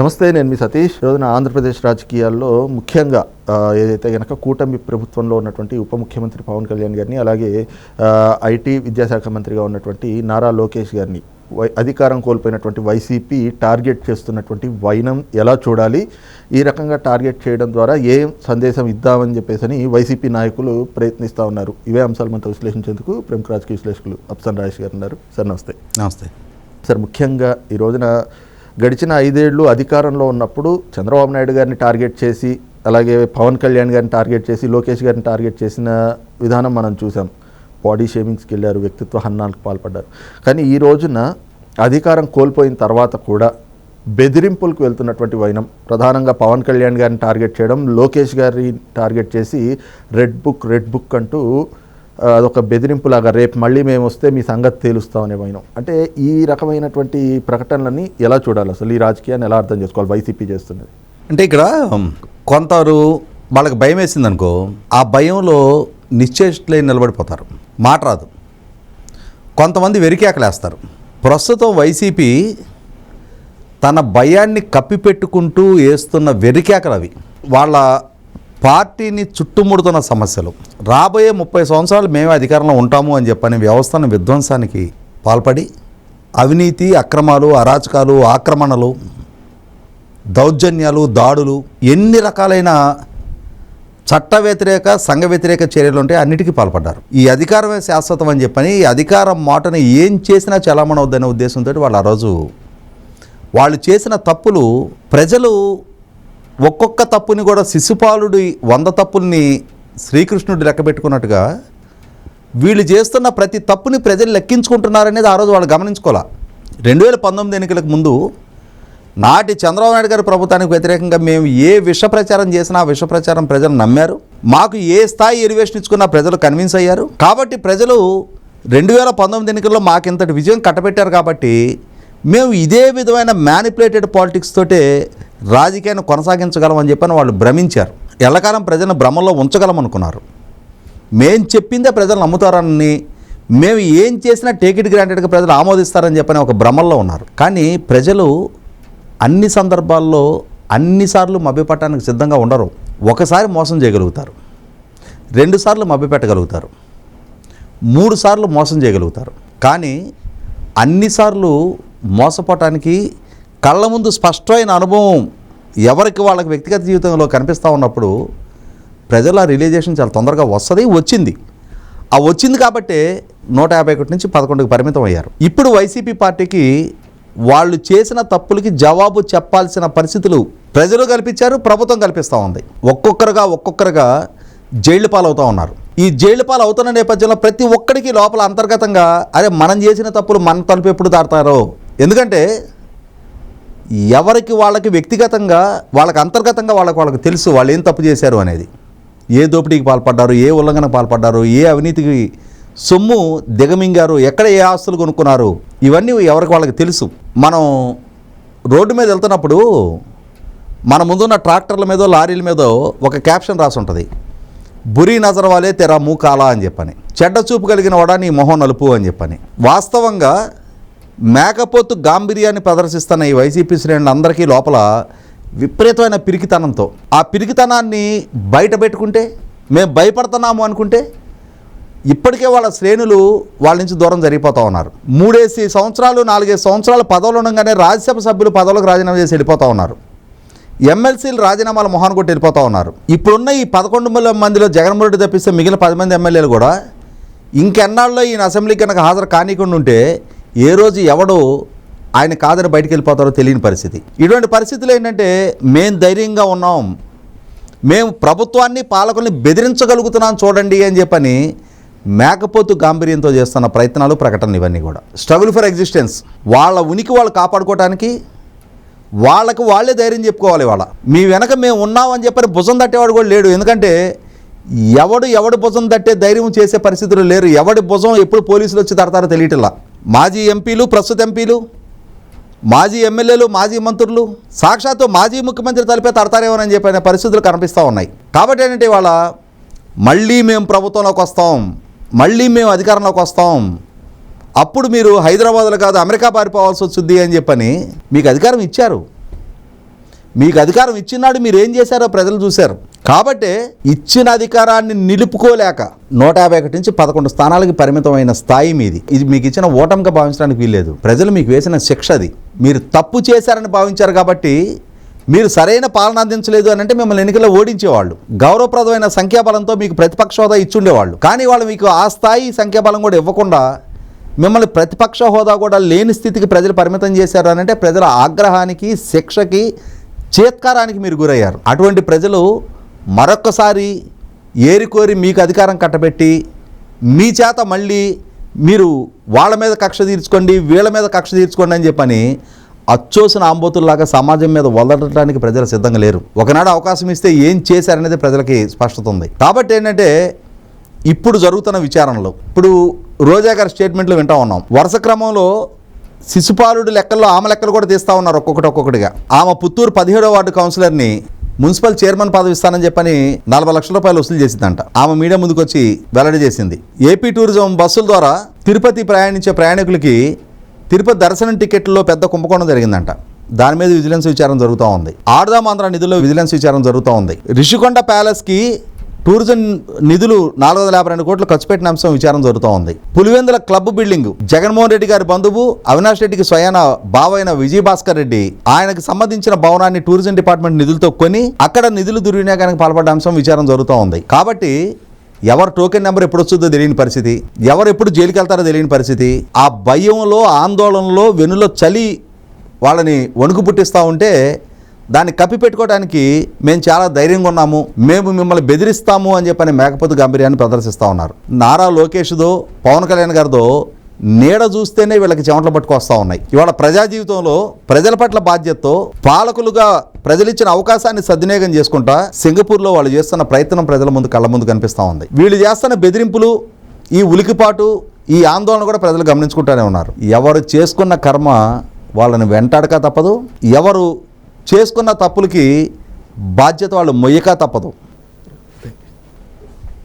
నమస్తే నేను మీ సతీష్. రోజున ఆంధ్రప్రదేశ్ రాజకీయాల్లో ముఖ్యంగా ఏదైతే కనుక కూటమి ప్రభుత్వంలో ఉన్నటువంటి ఉప ముఖ్యమంత్రి పవన్ కళ్యాణ్ గారిని అలాగే ఐటీ విద్యాశాఖ మంత్రిగా ఉన్నటువంటి నారా లోకేష్ గారిని వై అధికారం కోల్పోయినటువంటి వైసీపీ టార్గెట్ చేస్తున్నటువంటి వైనం ఎలా చూడాలి? ఈ రకంగా టార్గెట్ చేయడం ద్వారా ఏం సందేశం ఇద్దామని చెప్పేసి వైసీపీ నాయకులు ప్రయత్నిస్తూ ఉన్నారు. ఇవే అంశాలు మనతో విశ్లేషించేందుకు ప్రముఖ రాజకీయ విశ్లేషకులు అప్సన్ రాజేష్ గారు ఉన్నారు. సార్ నమస్తే. నమస్తే. సార్ ముఖ్యంగా ఈ రోజున గడిచిన ఐదేళ్ళు అధికారంలో ఉన్నప్పుడు చంద్రబాబు నాయుడు గారిని టార్గెట్ చేసి అలాగే పవన్ కళ్యాణ్ గారిని టార్గెట్ చేసి లోకేష్ గారిని టార్గెట్ చేసిన విధానం మనం చూసాం. బాడీ షేమింగ్స్కి వెళ్ళారు వ్యక్తిత్వ హన్నాలకు పాల్పడ్డారు. కానీ ఈ రోజున అధికారం కోల్పోయిన తర్వాత కూడా బెదిరింపులకు వెళ్తున్నటువంటి వైనం ప్రధానంగా పవన్ కళ్యాణ్ గారిని టార్గెట్ చేయడం లోకేష్ గారిని టార్గెట్ చేసి రెడ్ బుక్ రెడ్ బుక్ అంటూ అదొక బెదిరింపులాగా రేపు మళ్ళీ మేము వస్తే మీ సంగతి తేలుస్తామనే భయం. అంటే ఈ రకమైనటువంటి ప్రకటనలన్నీ ఎలా చూడాలి అసలు? ఈ రాజకీయాన్ని ఎలా అర్థం చేసుకోవాలి? వైసీపీ చేస్తున్నది. అంటే ఇక్కడ కొంతవారు వాళ్ళకి భయం వేసింది అనుకో ఆ భయంలో నిశ్చేష్లై నిలబడిపోతారు. మాట రాదు. కొంతమంది వెరికేకలేస్తారు. ప్రస్తుతం వైసీపీ తన భయాన్ని కప్పిపెట్టుకుంటూ వేస్తున్న వెరికేకలు అవి. వాళ్ళ పార్టీని చుట్టుముడుతున్న సమస్యలు. రాబోయే ముప్పై సంవత్సరాలు మేమే అధికారంలో ఉంటాము అని చెప్పని వ్యవస్థను విధ్వంసానికి పాల్పడి అవినీతి అక్రమాలు అరాచకాలు ఆక్రమణలు దౌర్జన్యాలు దాడులు ఎన్ని రకాలైన చట్ట వ్యతిరేక సంఘ వ్యతిరేక చర్యలు ఉంటే అన్నిటికీ పాల్పడ్డారు. ఈ అధికారమే శాశ్వతం అని చెప్పని ఈ అధికారం మాటను ఏం చేసినా చలామణవద్దనే ఉద్దేశంతో వాళ్ళు ఆ రోజు వాళ్ళు చేసిన తప్పులు ప్రజలు ఒక్కొక్క తప్పుని కూడా శిశుపాలుడి వంద తప్పుల్ని శ్రీకృష్ణుడు లెక్క పెట్టుకున్నట్టుగా వీళ్ళు చేస్తున్న ప్రతి తప్పుని ప్రజలు లెక్కించుకుంటున్నారనేది ఆ రోజు వాళ్ళు గమనించుకోవాలా? రెండు వేల పంతొమ్మిది ఎన్నికలకు ముందు నాటి చంద్రబాబు నాయుడు గారి ప్రభుత్వానికి వ్యతిరేకంగా మేము ఏ విష ప్రచారం చేసినా ఆ విష ప్రచారం ప్రజలు నమ్మారు. మాకు ఏ స్థాయి ఎలివేషన్ ఇచ్చుకున్నా ప్రజలు కన్విన్స్ అయ్యారు. కాబట్టి ప్రజలు రెండు వేల పంతొమ్మిది ఎన్నికల్లో మాకు ఇంతటి విజయం కట్టబెట్టారు కాబట్టి మేము ఇదే విధమైన మ్యానిపులేటెడ్ పాలిటిక్స్ తోటే రాజకీయాన్ని కొనసాగించగలమని చెప్పని వాళ్ళు భ్రమించారు. ఎల్లకాలం ప్రజలను భ్రమంలో ఉంచగలం అనుకున్నారు. మేం చెప్పిందే ప్రజలు నమ్ముతారని మేము ఏం చేసినా టేక్ గ్రాంటెడ్గా ప్రజలు ఆమోదిస్తారని చెప్పని ఒక భ్రమంలో ఉన్నారు. కానీ ప్రజలు అన్ని సందర్భాల్లో అన్నిసార్లు మభ్యపట్టడానికి సిద్ధంగా ఉండరు. ఒకసారి మోసం చేయగలుగుతారు. రెండుసార్లు మభ్యపెట్టగలుగుతారు. మూడు సార్లు మోసం చేయగలుగుతారు. కానీ అన్నిసార్లు మోసపోవటానికి కళ్ళ ముందు స్పష్టమైన అనుభవం ఎవరికి వాళ్ళకి వ్యక్తిగత జీవితంలో కనిపిస్తూ ఉన్నప్పుడు ప్రజల రిలైజేషన్ చాలా తొందరగా వస్తుంది వచ్చింది. ఆ వచ్చింది కాబట్టే నూట యాభై ఒకటి నుంచి పదకొండుకి పరిమితం అయ్యారు. ఇప్పుడు వైసీపీ పార్టీకి వాళ్ళు చేసిన తప్పులకి జవాబు చెప్పాల్సిన పరిస్థితులు ప్రజలు కల్పించారు ప్రభుత్వం కల్పిస్తూ ఉంది. ఒక్కొక్కరుగా ఒక్కొక్కరుగా జైళ్ళు పాలవుతూ ఉన్నారు. ఈ జైళ్ళు పాలు అవుతున్న నేపథ్యంలో ప్రతి ఒక్కడికి లోపల అంతర్గతంగా అరే మనం చేసిన తప్పులు మన తలుపు ఎప్పుడు దాడతారో ఎందుకంటే ఎవరికి వాళ్ళకి వ్యక్తిగతంగా వాళ్ళకి అంతర్గతంగా వాళ్ళకి వాళ్ళకి తెలుసు వాళ్ళు ఏం తప్పు చేశారు అనేది. ఏ దోపిడీకి పాల్పడ్డారు ఏ ఉల్లంఘనకు పాల్పడ్డారు ఏ అవినీతికి సొమ్ము దిగమింగారు ఎక్కడ ఏ ఆస్తులు కొనుక్కున్నారు ఇవన్నీ ఎవరికి వాళ్ళకి తెలుసు. మనం రోడ్డు మీద వెళ్తున్నప్పుడు మన ముందున్న ట్రాక్టర్ల మీదో లారీల మీదో ఒక క్యాప్షన్ రాసి ఉంటుంది. బురీ నజర్ వాలే తెరా మూకాలా అని చెప్పని చెడ్డ చూపు కలిగిన వాడా నీ మొహం నలుపు అని చెప్పని. వాస్తవంగా మేకపోతు గాంభీర్యాన్ని ప్రదర్శిస్తున్న ఈ వైసీపీ శ్రేణులందరికీ లోపల విపరీతమైన పిరికితనంతో. ఆ పిరికితనాన్ని బయట పెట్టుకుంటే మేము భయపడుతున్నాము అనుకుంటే ఇప్పటికే వాళ్ళ శ్రేణులు వాళ్ళ నుంచి దూరం జరిగిపోతూ ఉన్నారు. మూడేసి సంవత్సరాలు నాలుగైదు సంవత్సరాలు పదవులు ఉండగానే రాజ్యసభ సభ్యులు పదవులకు రాజీనామా చేసి వెళ్ళిపోతూ ఉన్నారు. ఎమ్మెల్సీలు రాజీనామాల మొహాన్ కొట్టి వెళ్ళిపోతూ ఉన్నారు. ఇప్పుడున్న ఈ పదకొండు మంది- మందిలో జగన్మోహన్ రెడ్డి తప్పిస్తే మిగిలిన పది మంది ఎమ్మెల్యేలు కూడా ఇంకెన్నాళ్ళలో ఈయన అసెంబ్లీకి కనుక హాజరు కానీకుండా ఉంటే ఏ రోజు ఎవడు ఆయన కాదని బయటికి వెళ్ళిపోతారో తెలియని పరిస్థితి. ఇటువంటి పరిస్థితులు ఏంటంటే మేము ధైర్యంగా ఉన్నాం. మేము ప్రభుత్వాన్ని పాలకుల్ని బెదిరించగలుగుతున్నాం చూడండి అని చెప్పని మేకపోతు గాంభీర్యంతో చేస్తున్న ప్రయత్నాలు ప్రకటనలు ఇవన్నీ కూడా. Struggle for existence. వాళ్ళ ఉనికి వాళ్ళు కాపాడుకోవడానికి వాళ్ళకు వాళ్ళే ధైర్యం చెప్పుకోవాలి వాళ్ళ. మీ వెనక మేము ఉన్నామని చెప్పని భుజం తట్టేవాడు కూడా లేడు. ఎందుకంటే ఎవడు ఎవడు భుజం తట్టే ధైర్యం చేసే పరిస్థితులు లేరు. ఎవడి భుజం ఎప్పుడు పోలీసులు వచ్చి తడతారో తెలియటల్లా మాజీ ఎంపీలు ప్రస్తుత ఎంపీలు మాజీ ఎమ్మెల్యేలు మాజీ మంత్రులు సాక్షాత్తు మాజీ ముఖ్యమంత్రి తలిపే తడతారేమోనని చెప్పిన పరిస్థితులు కనిపిస్తూ ఉన్నాయి. కాబట్టి ఏంటంటే ఇవాళ మళ్ళీ మేము ప్రభుత్వంలోకి వస్తాం మళ్ళీ మేము అధికారంలోకి వస్తాం అప్పుడు మీరు హైదరాబాద్లో కాదు అమెరికా పారిపోవాల్సి వచ్చింది అని చెప్పని మీకు అధికారం ఇచ్చారు. మీకు అధికారం ఇచ్చినాడు మీరు ఏం చేశారో ప్రజలు చూశారు. కాబట్టి ఇచ్చిన అధికారాన్ని నిలుపుకోలేక నూట యాభై ఒకటి నుంచి పదకొండు స్థానాలకి పరిమితమైన స్థాయి మీది. ఇది మీకు ఇచ్చిన ఓటమిగా భావించడానికి వీల్లేదు. ప్రజలు మీకు వేసిన శిక్ష అది. మీరు తప్పు చేశారని భావించారు కాబట్టి మీరు సరైన పాలన అందించలేదు అని అంటే మిమ్మల్ని ఎన్నికల్లో ఓడించేవాళ్ళు. గౌరవప్రదమైన సంఖ్యాబలంతో మీకు ప్రతిపక్ష హోదా ఇచ్చుండేవాళ్ళు. కానీ వాళ్ళు మీకు ఆ స్థాయి సంఖ్యాబలం కూడా ఇవ్వకుండా మిమ్మల్ని ప్రతిపక్ష హోదా కూడా లేని స్థితికి ప్రజలు పరిమితం చేశారు అని అంటే ప్రజల ఆగ్రహానికి శిక్షకి చేత్కారానికి మీరు గురయ్యారు. అటువంటి ప్రజలు మరొక్కసారి ఏరికోరి మీకు అధికారం కట్టబెట్టి మీ చేత మళ్ళీ మీరు వాళ్ళ మీద కక్ష తీర్చుకోండి వీళ్ళ మీద కక్ష తీర్చుకోండి అని చెప్పని అచ్చోసిన ఆంబోతుల్లాగా సమాజం మీద వదలడానికి ప్రజలు సిద్ధంగా లేరు. ఒకనాడు అవకాశం ఇస్తే ఏం చేశారనేది ప్రజలకి స్పష్టత ఉంది. కాబట్టి ఏంటంటే ఇప్పుడు జరుగుతున్న విచారణలో ఇప్పుడు రోజా గారి స్టేట్మెంట్లు వింటా ఉన్నాం. వరుస క్రమంలో శిశుపాలుడు లెక్కల్లో ఆమె లెక్కలు కూడా తీస్తా ఉన్నారు ఒక్కొక్కటి ఒక్కొక్కటిగా. ఆమె పుత్తూరు పదిహేడో వార్డు కౌన్సిలర్ని మున్సిపల్ చైర్మన్ పదవి ఇస్తానని చెప్పని నలభై లక్షల రూపాయలు వసూలు చేసిందంట. ఆమె మీడియా ముందుకు వచ్చి వెల్లడి చేసింది. ఏపీ టూరిజం బస్సుల ద్వారా తిరుపతి ప్రయాణించే ప్రయాణికులకి తిరుపతి దర్శనం టికెట్లో పెద్ద కుంభకోణం జరిగిందంట. దాని మీద విజిలెన్స్ విచారం జరుగుతూ ఉంది. ఆడదామాంధ్ర నిధుల్లో విజిలెన్స్ విచారం జరుగుతూ ఉంది. రిషికొండ ప్యాలెస్కి టూరిజం నిధులు నాలుగు వందల యాభై రెండు కోట్లు ఖర్చు పెట్టిన అంశం విచారం జరుగుతూ ఉంది పులివెందుల క్లబ్ బిల్డింగ్ జగన్మోహన్ రెడ్డి గారి బంధువు అవినాష్ రెడ్డికి స్వయాన బావైన విజయభాస్కర్ రెడ్డి ఆయనకు సంబంధించిన భవనాన్ని టూరిజం డిపార్ట్మెంట్ నిధులతో కొని అక్కడ నిధులు దుర్వినియోగానికి పాల్పడ్డ అంశం విచారం జరుగుతూ ఉంది కాబట్టి ఎవరు టోకెన్ నెంబర్ ఎప్పుడు వస్తుందో తెలియని పరిస్థితి ఎవరు ఎప్పుడు జైలుకి వెళ్తారో తెలియని పరిస్థితి ఆ భయంలో ఆందోళనలో వెనులో చలి వాళ్ళని వణుకు పుట్టిస్తూ ఉంటే దాన్ని కప్పిపెట్టుకోవడానికి మేము చాలా ధైర్యంగా ఉన్నాము మేము మిమ్మల్ని బెదిరిస్తాము అని చెప్పని మేకపోతు గాంభీర్యాన్ని ప్రదర్శిస్తూ ఉన్నారు. నారా లోకేష్దో పవన్ కళ్యాణ్ గారిదో నీడ చూస్తేనే వీళ్ళకి చెమటలు పట్టుకొస్తూ ఉన్నాయి. ఇవాళ ప్రజా జీవితంలో ప్రజల పట్ల బాధ్యతతో పాలకులుగా ప్రజలిచ్చిన అవకాశాన్ని సద్వినియోగం చేసుకుంటా సింగపూర్లో వాళ్ళు చేస్తున్న ప్రయత్నం ప్రజల ముందు కళ్ళ ముందు కనిపిస్తూ ఉంది. వీళ్ళు చేస్తున్న బెదిరింపులు ఈ ఉలికిపాటు ఈ ఆందోళన కూడా ప్రజలు గమనించుకుంటూనే ఉన్నారు. ఎవరు చేసుకున్న కర్మ వాళ్ళని వెంటాడక తప్పదు. ఎవరు చేసుకున్న తప్పులకి బాధ్యత వాళ్ళు మొయ్యక తప్పదు.